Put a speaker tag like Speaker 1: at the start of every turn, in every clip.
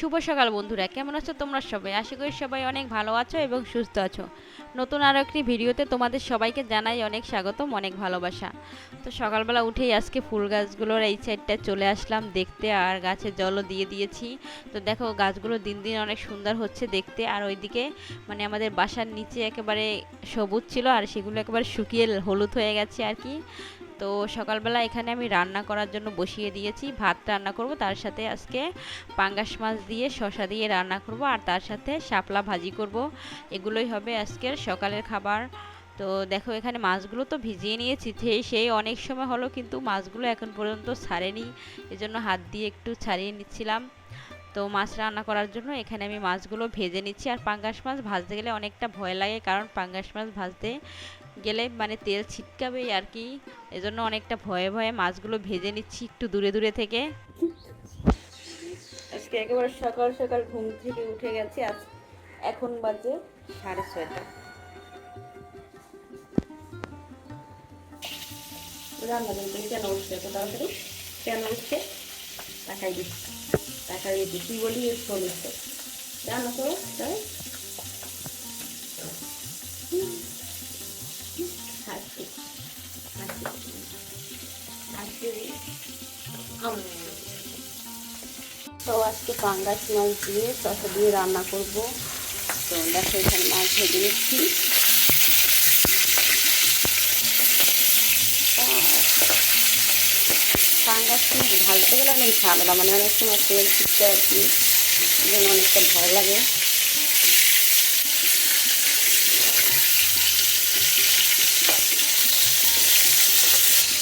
Speaker 1: শুভ সকাল বন্ধুরা, কেমন আছো তোমরা সবাই? আশা করি সবাই অনেক ভালো আছো এবং সুস্থ আছো। নতুন আরও একটি ভিডিওতে তোমাদের সবাইকে জানাই অনেক স্বাগতম, অনেক ভালোবাসা। তো সকালবেলা উঠেই আজকে ফুল গাছগুলোর এই সাইডটা চলে আসলাম দেখতে, আর গাছে জলও দিয়ে দিয়েছি। তো দেখো, গাছগুলো দিন দিন অনেক সুন্দর হচ্ছে দেখতে, আর ওইদিকে মানে আমাদের বাসার নিচে একেবারে সবুজ ছিল, আর সেগুলো একেবারে শুকিয়ে হলুদ হয়ে গেছে আর কি। তো সকালবেলা এখানে আমি রান্না করার জন্য বসিয়ে দিয়েছি। ভাত রান্না করব, তার সাথে আজকে পাঙ্গাস মাছ দিয়ে শশা দিয়ে রান্না করব আর তার সাথে শাপলা ভাজি করব। এগুলোই হবে আজকের সকালের খাবার। তো দেখো এখানে মাছগুলো তো ভিজিয়ে নিয়েছি সেই সেই অনেক সময় হলো কিন্তু মাছগুলো এখন পর্যন্ত ছাড়েনি। এজন্য হাত দিয়ে একটু ছাড়িয়ে নিচ্ছিলাম। তো মাছ রান্না করার জন্য এখানে আমি মাছগুলো ভেজে নিচ্ছি। আর পাঙ্গাস মাছ ভাজতে গেলে অনেকটা ভয় লাগে, কারণ পাঙ্গাস মাছ ভাজতে গেলে মানে তেল ছিটকাবেই আর কি। এজন্য অনেকটা ভয়ে ভয়ে মাছগুলো ভেজে নিচ্ছি একটু দূরে দূরে থেকে। আজকে একেবারে সকাল সকাল ঘুম থেকে উঠে গেছি। আজ এখন বাজে সাড়ে ছয়টা। রান্না করতে কেন উঠছে তাড়াতাড়ি? কেন উঠছে? টাকাই দিচ্ছি টাকা দিচ্ছি তুই বলি রান্না করো তাই তো আজকে পাঙ্গাস মাছ দিয়ে শসা দিয়ে রান্না করব। তো দেখো এখানে মাছ ভেজে নিচ্ছি। পাঙ্গাস মাছ ঢালতে গেলে অনেক ঝামেলা মানে অনেক সময় তেল ছিটতে আর কি জন্য অনেকটা ভয় লাগে।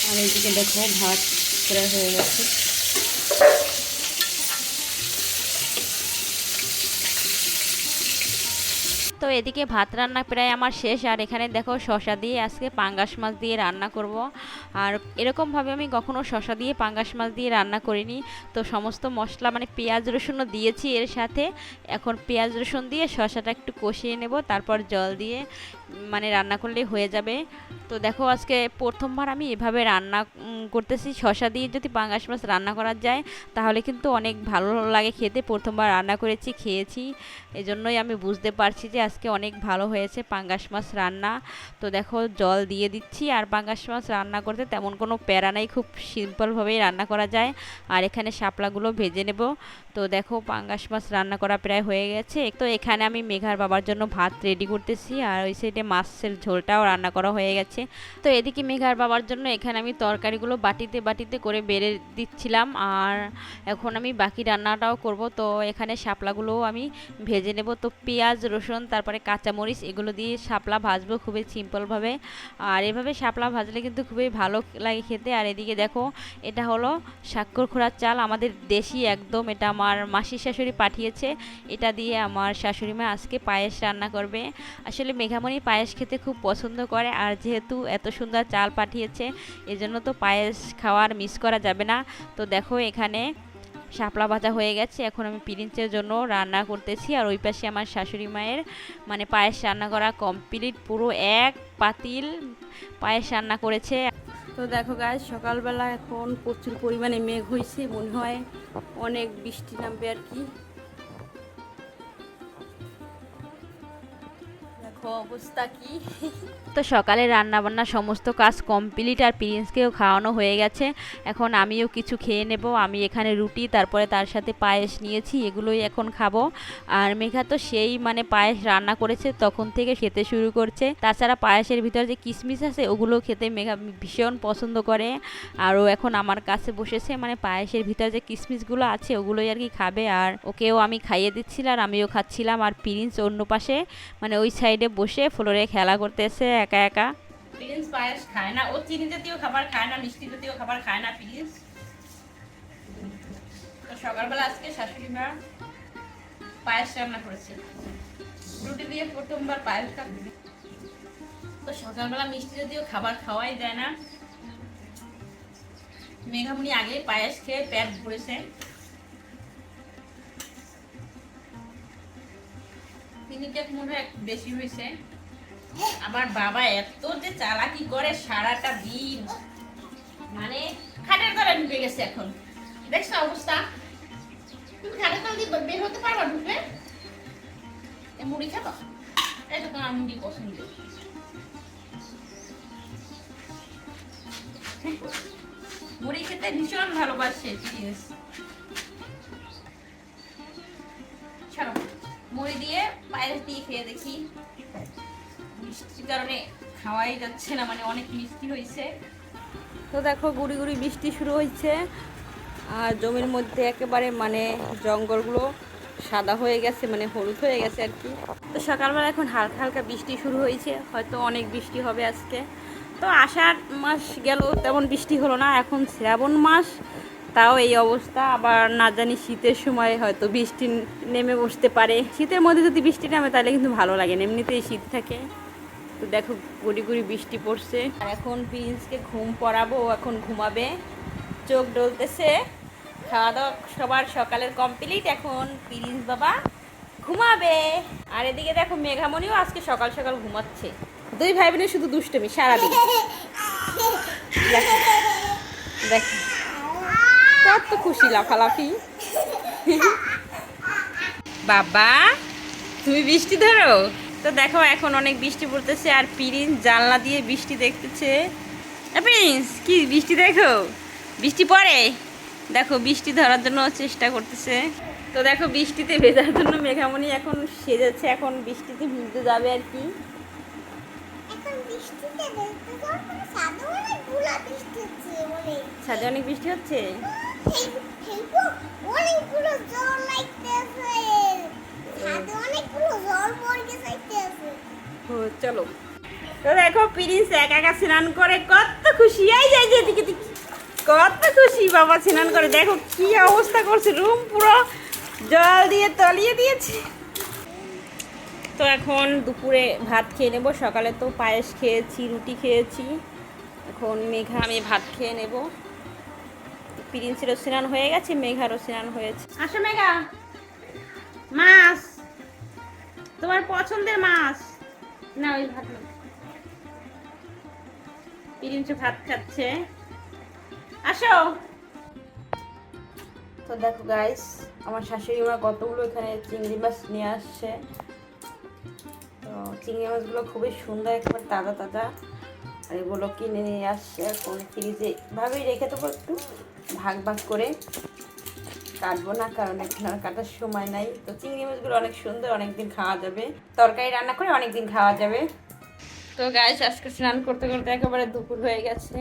Speaker 1: আর এইদিকে দেখো ভাত প্রায় হয়ে গেছে। তো এদিকে ভাত রান্না প্রায় আমার শেষ, আর এখানে দেখো শশা দিয়ে আজকে পাঙ্গাস মাছ দিয়ে রান্না করব। আর এরকমভাবে আমি কখনো শশা দিয়ে পাঙ্গাস মাছ দিয়ে রান্না করিনি। তো সমস্ত মশলা মানে পেঁয়াজ রসুনও দিয়েছি এর সাথে। এখন পেঁয়াজ রসুন দিয়ে শশাটা একটু কষিয়ে নেব, তারপর জল দিয়ে মানে রান্না করলেই হয়ে যাবে। তো দেখো আজকে প্রথমবার আমি এভাবে রান্না করতেছি। শশা দিয়ে যদি পাঙ্গাস মাছ রান্না করা যায়, তাহলে কিন্তু অনেক ভালো লাগে খেতে। প্রথমবার রান্না করেছি, খেয়েছি। এজন্যই আমি বুঝতে পারছি যে আজকে অনেক ভালো হয়েছে পাঙ্গাস মাছ রান্না। তো দেখো জল দিয়ে দিচ্ছি, আর পাঙ্গাস মাছ রান্না করতে তেমন কোনো প্যারা নাই, খুব সিম্পলভাবেই রান্না করা যায়। আর এখানে শাপলাগুলো ভেজে নেব। তো দেখো পাঙ্গাস মাছ রান্না করা প্রায় হয়ে গেছে। তো এখানে আমি মেঘার বাবার জন্য ভাত রেডি করতেছি, আর ওই সাইডে মাছের ঝোলটাও রান্না করা হয়ে গেছে। তো এদিকে মেঘার বাবার জন্য এখানে আমি তরকারিগুলো বাটিতে বাটিতে করে বেড়ে দিচ্ছিলাম আর এখন আমি বাকি রান্নাটাও করব। তো এখানে শাপলাগুলোও আমি ভেজে নেব। তো পেঁয়াজ, রসুন, তারপরে কাঁচামরিচ এগুলো দিয়ে শাপলা ভাজবো খুবই সিম্পলভাবে। আর এভাবে শাপলা ভাজলে কিন্তু খুবই ভালো লাগে খেতে। আর এদিকে দেখো, এটা হলো স্বাক্ষর খোড়ার চাল। আমাদের দেশি একদম, এটা আমার মাসির শাশুড়ি পাঠিয়েছে। এটা দিয়ে আমার শাশুড়ি মা আজকে পায়েস রান্না করবে। আসলে মেঘামণি পায়েস খেতে খুব পছন্দ করে। আর যেহেতু এত সুন্দর চাল পাঠিয়েছে, এজন্য তো পায়েস খাওয়ার মিস করা যাবে না। তো দেখো এখানে শাপলা ভাজা হয়ে গেছে। এখন আমি পিরিঞ্চের জন্য রান্না করতেছি। আর ওই পাশে আমার শাশুড়ি মায়ের মানে পায়েস রান্না করা কমপ্লিট পুরো এক পাতিল পায়েস রান্না করেছে। তো দেখো গাছ সকালবেলা এখন প্রচুর পরিমাণে মেঘ হয়েছে মনে হয় অনেক বৃষ্টি নামবে আর কি। দেখো অবস্থা কি তো সকালে রান্না বান্না সমস্ত কাজ কমপ্লিট আর প্রিন্সকেও খাওয়ানো হয়ে গেছে। এখন আমিও কিছু খেয়ে নেব। আমি এখানে রুটি, তারপরে তার সাথে পায়েস নিয়েছি, এগুলোই এখন খাব। আর মেঘা তো সেই মানে পায়েস রান্না করেছে, তখন থেকে খেতে শুরু করছে। তাছাড়া পায়েসের ভিতরে যে কিশমিশ আছে ওগুলো খেতে মেঘা ভীষণ পছন্দ করে। আর ও এখন আমার কাছে বসেছে মানে পায়েসের ভিতরে যে কিশমিশগুলো আছে, ওগুলোই আর কি খাবে। আর ওকেও আমি খাইয়ে দিচ্ছিলাম আর আমিও খাচ্ছিলাম। আর প্রিন্স অন্য পাশে মানে ওই সাইডে বসে ফ্লোরে খেলা করতেছে। একা একা?
Speaker 2: প্রিন্স পায়েস খায় না। ও চিনি জাতীয় খাবার খায় না, মিষ্টি জাতীয় খাবার খায় না তো সকালবেলা আজকে শাশুড়ি মা পায়েস রান্না করেছে। রুটি দিয়ে প্রথমবার পায়েস তো সকালবেলা মিষ্টি জাতীয় খাবার খাওয়াই যায় না। মেঘামণি আগে পায়েস খেয়ে পেট ভরেছে। চিনিটা মনে হয় বেশি হয়েছে। আবার বাবা এত যে চালাকি করে সারাটা দিন। মানে খাটের তলায় ঢুকে গেছে এখন। দেখছ অবস্থা? তুমি খাটের দিয়ে বের হতে
Speaker 3: মুড়ি খাবা? এটা আমার পছন্দ। মুড়ি খেতে ভীষণ ভালোবাসে মুড়ি দিয়ে পায়েস দিয়ে খেয়ে দেখি। কারণে খাওয়াই যাচ্ছে না মানে অনেক মিষ্টি হয়েছে।
Speaker 2: তো দেখো, গুড়ি গুড়ি বৃষ্টি শুরু হয়েছে। আর জমির মধ্যে একেবারে মানে জঙ্গলগুলো সাদা হয়ে গেছে মানে হলুদ হয়ে গেছে আর কি। তো সকালবেলা এখন হালকা হালকা বৃষ্টি শুরু হয়েছে, হয়তো অনেক বৃষ্টি হবে আজকে। তো আষাঢ় মাস গেল, তেমন বৃষ্টি হলো না, এখন শ্রাবণ মাস। তাও এই অবস্থা, আবার না জানি শীতের সময় হয়তো বৃষ্টি নেমে বসতে পারে। শীতের মধ্যে যদি বৃষ্টি নামে, তাহলে কিন্তু ভালো লাগে না, এমনিতেই শীত থাকে। তো দেখো গুড়ি গুড়ি বৃষ্টি পড়ছে। আর এখন প্রিন্সকে ঘুম পড়াবো এখন ঘুমাবে। চোখ ডলতেছে। খাওয়া দাওয়া সবার সকালের কমপ্লিট এখন প্রিন্স বাবা ঘুমাবে। আর এদিকে দেখো মেঘামণিও আজকে সকাল সকাল ঘুমাচ্ছে। দুই ভাই বোনের শুধু দুষ্টমি সারাদিন। দেখো, কত খুশি লাফালাফি। বাবা, তুমি বৃষ্টি ধরো? তো দেখো এখন অনেক বৃষ্টি পড়তেছে আর পিরিন জানলা দিয়ে বৃষ্টি দেখতেছে। প্রিন্স কি বৃষ্টি দেখো? বৃষ্টি পড়ে? দেখো বৃষ্টি ধরার জন্য চেষ্টা করতেছে। তো দেখো বৃষ্টিতে ভেজার জন্য মেঘামণি এখন সেজেছে এখন বৃষ্টিতে ভিজতে যাবে আর কি। ছাদে অনেক বৃষ্টি হচ্ছে?
Speaker 4: অনেকগুলো জল লাগতেছে।
Speaker 2: চলো। তো দেখো, প্রিন্স একা একা স্নান করে, কত খুশি। এই যাই যে, এদিকে এদিকে। কত খুশি বাবা স্নান করে। দেখো কি অবস্থা করছে, রুম পুরো জল দিয়ে তলিয়ে দিয়েছে। তো এখন দুপুরে ভাত খেয়ে নেব। সকালে তো পায়েস খেয়েছি, রুটি খেয়েছি। এখন মেঘা, আমি ভাত খেয়ে নেব। প্রিন্সেরও স্নান হয়ে গেছে, মেঘারও স্নান হয়েছে। আসো, মেঘা। মাছ। তোমার পছন্দের মাছ। না, ওই ভাত না। পিরিঞ্চু ভাত খাচ্ছে। আসো। তো দেখো গাইস আমার শাশুড়ি মা কতগুলো এখানে চিংড়ি মাছ নিয়ে আসছে। তো চিংড়ি মাছগুলো খুবই সুন্দর, একবার তাজা তাজা। আর এগুলো কিনে নিয়ে আসছে। এখন ফ্রিজে ভাবেই রেখে দেবো একটু। ভাগ ভাগ করে। কাটবো না, কারণ এখন আর কাটার সময় নাই। তো চিংড়ি মাছগুলো অনেক সুন্দর, অনেকদিন খাওয়া যাবে। তরকারি রান্না করে অনেকদিন খাওয়া যাবে। তো গাইস আজকে স্নান করতে করতে একেবারে দুপুর হয়ে গেছে।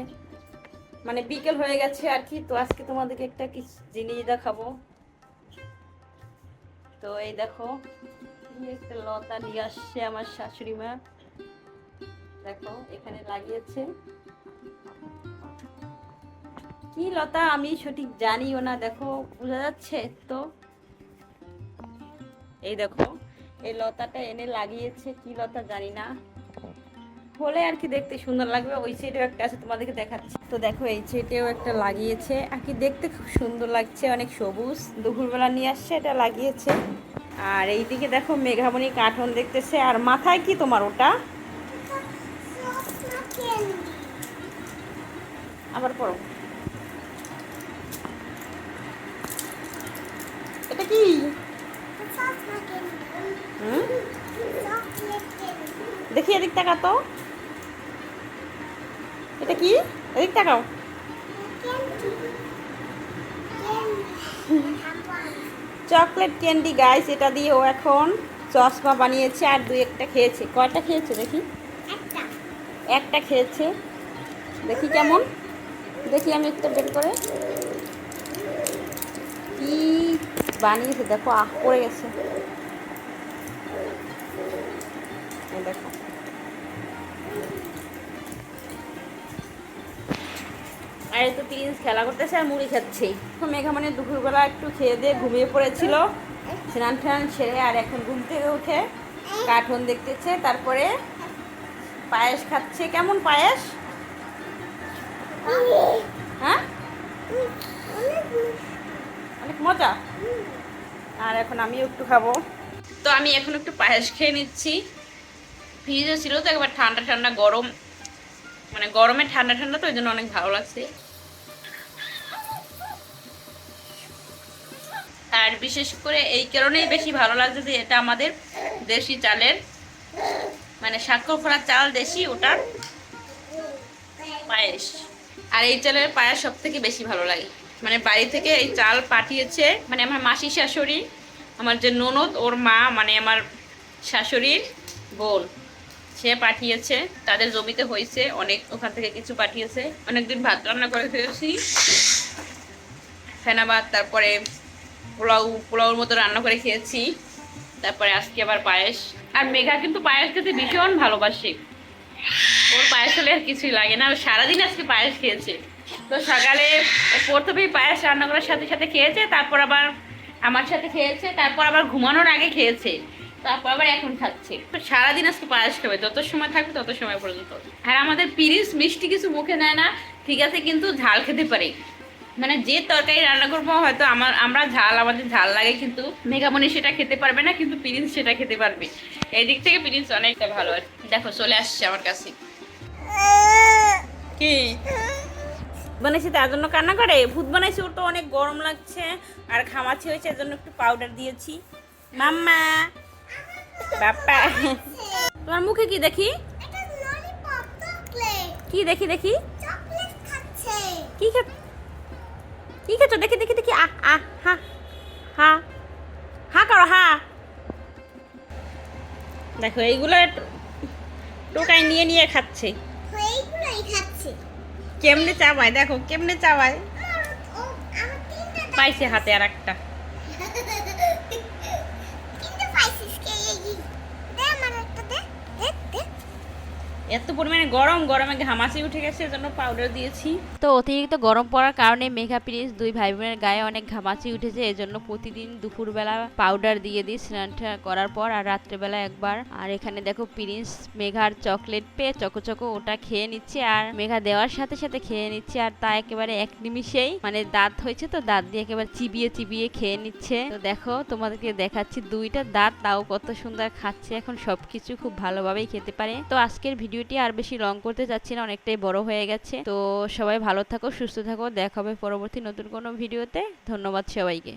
Speaker 2: মানে বিকেল হয়ে গেছে আর কি, তো আজকে তোমাদেরকে একটা কিছু জিনিস দেখাবো। তো এই দেখো একটা লতা নিয়ে আসছে আমার শাশুড়ি মা। দেখো, এখানে লাগিয়েছে। কি লতা? আমি সঠিক জানিও না দেখো বোঝা যাচ্ছে তো। এই দেখো এই লতাটা এনে লাগিয়েছে কি লতা জানি না। হলে আর কি দেখতে সুন্দর লাগবে ওই সাইডেও একটা আছে তোমাদেরকে দেখাচ্ছি। তো দেখো এই সাইডেও একটা লাগিয়েছে আর কি দেখতে খুব সুন্দর লাগছে অনেক সবুজ। দুপুরবেলা নিয়ে আসছে এটা লাগিয়েছে। আর এইদিকে দেখো মেঘামণি কার্টুন দেখতেছে আর মাথায় কি তোমার ওটা? আবার পড়ো। এটা কি? দেখি, এদিক টাকা তো। এটা কি? এদিক টাকাও চকলেট ক্যান্ডি, গাইস, এটা দিয়ে ও এখন চশমা বানিয়েছে আর দুই একটা খেয়েছে। কয়টা খেয়েছে দেখি?
Speaker 4: একটা
Speaker 2: খেয়েছে। দেখি কেমন। দেখি আমি একটা বের করে। কি বানিয়েছে দেখো আহ পড়ে গেছে। দেখো। আর তো প্রিন্স খেলা করতেছে আর মুড়ি খাচ্ছে। তো মেঘা মানে দুপুরবেলা একটু খেয়ে দিয়ে ঘুমিয়ে পড়েছিল। স্নান টান সেরে আর এখন ঘুম থেকে উঠে কার্টুন দেখতেছে তারপরে পায়েস খাচ্ছে। কেমন পায়েস? হ্যাঁ? অনেক মজা। আর এখন আমিও একটু খাব। তো আমি এখন একটু পায়েস খেয়ে নিচ্ছি। ফ্রিজে ছিল তো একবার ঠান্ডা ঠান্ডা গরম। মানে গরমে ঠান্ডা ঠান্ডা তো ওই জন্য অনেক ভালো লাগছে। আর বিশেষ করে এই কারণেই বেশি ভালো লাগছে যে এটা আমাদের দেশি চালের মানে স্বাক্ষর করা চাল দেশি ওটার পায়েস। আর এই চালের পায়েস সব থেকে বেশি ভালো লাগে। মানে বাড়ি থেকে এই চাল পাঠিয়েছে মানে আমার মাসি শাশুড়ি, আমার যে ননদ, ওর মা মানে আমার শাশুড়ির বোন, সে পাঠিয়েছে, তাদের জমিতে হয়েছে, অনেক ওখান থেকে কিছু পাঠিয়েছে, অনেকদিন ভাত রান্না করে খেয়েছি, ফেনা ভাত, তারপরে পোলাও, পোলাওর মতো রান্না করে খেয়েছি, তারপরে আজকে আবার পায়েস, আর মেঘা কিন্তু পায়েস খেতে ভীষণ ভালোবাসে, ওর পায়েস হলে আর কিছুই লাগে না সারাদিন আজকে পায়েস খেয়েছে। তো সকালে প্রথমেই পায়েস রান্না করার সাথে সাথে খেয়েছে, তারপর আবার আমার সাথে খেয়েছে, তারপর আবার ঘুমানোর আগে খেয়েছে, তারপর আবার এখন খাচ্ছে। তো সারাদিন আজকে পায়েস খাবে, যত সময় থাকবে তত সময় পর্যন্ত। আর আমাদের পিরিস মিষ্টি কিছু মুখে নেয় না, ঠিক আছে, কিন্তু ঝাল খেতে পারে। মানে যে তরকারি রান্না করব, হয়তো আমার, আমরা ঝাল, আমাদের ঝাল লাগে, কিন্তু মেঘামণি সেটা খেতে পারবে না, কিন্তু প্রিন্স সেটা খেতে পারবে। এই দিক থেকে প্রিন্স অনেকটা ভালো। আর দেখো, চলে আসছে আমার কাছে। কি? বানাইছি তার জন্য কান্না করে? ভূত বানাইছি ওর তো অনেক গরম লাগছে। আর ঘামাচি হয়েছে এর জন্য একটু পাউডার দিয়েছি। মাম্মা! বাপ্পা! তোমার মুখে কি দেখি? কি দেখি দেখি? কি খে কি খেছো দেখি দেখি দেখি। আহ আহ হা হা হা করো হা। দেখো এইগুলো টোকায় নিয়ে নিয়ে খাচ্ছে।
Speaker 4: এইগুলোই খাচ্ছে।
Speaker 2: কেমনে চাবায়? দেখো কেমনে চাবায়? পাইছে হাতে আর একটা
Speaker 4: তিনটা পাইছিস কে এই এই। দে আমার একটা দে দে দে
Speaker 2: এত পরিমাণে গরম, গরমে ঘামাচি উঠে গেছে, এজন্য পাউডার দিয়েছি।
Speaker 1: তো অতিরিক্ত গরম পড়ার কারণে মেঘা প্রিন্স দুই ভাই বোনের গায়ে অনেক ঘামাচি উঠেছে, এজন্য প্রতিদিন দুপুরবেলা পাউডার দিয়ে দিই স্নান করার পর আর রাত্রেবেলা একবার। আর এখানে দেখো প্রিন্স মেঘার চকলেট পেয়ে চকো চকো ওটা খেয়ে নিচ্ছে আর মেঘা দেওয়ার সাথে সাথে খেয়ে নিচ্ছে আর তা একেবারে এক নিমিষেই মানে দাঁত হয়েছে তো, দাঁত দিয়ে একেবারে চিবিয়ে চিবিয়ে খেয়ে নিচ্ছে। তো দেখো তোমাদেরকে দেখাচ্ছি দুইটা দাঁত, তাও কত সুন্দর খাচ্ছে, এখন সবকিছু খুব ভালোভাবেই খেতে পারে। তো আজকের ভিডিওটি আর বেশি লং করতে চাচ্ছি না, অনেকটাই বড় হয়ে গেছে। তো সবাই ভালো থাকো, সুস্থ থাকো, দেখা হবে পরবর্তী নতুন কোনো ভিডিওতে। ধন্যবাদ সবাইকে।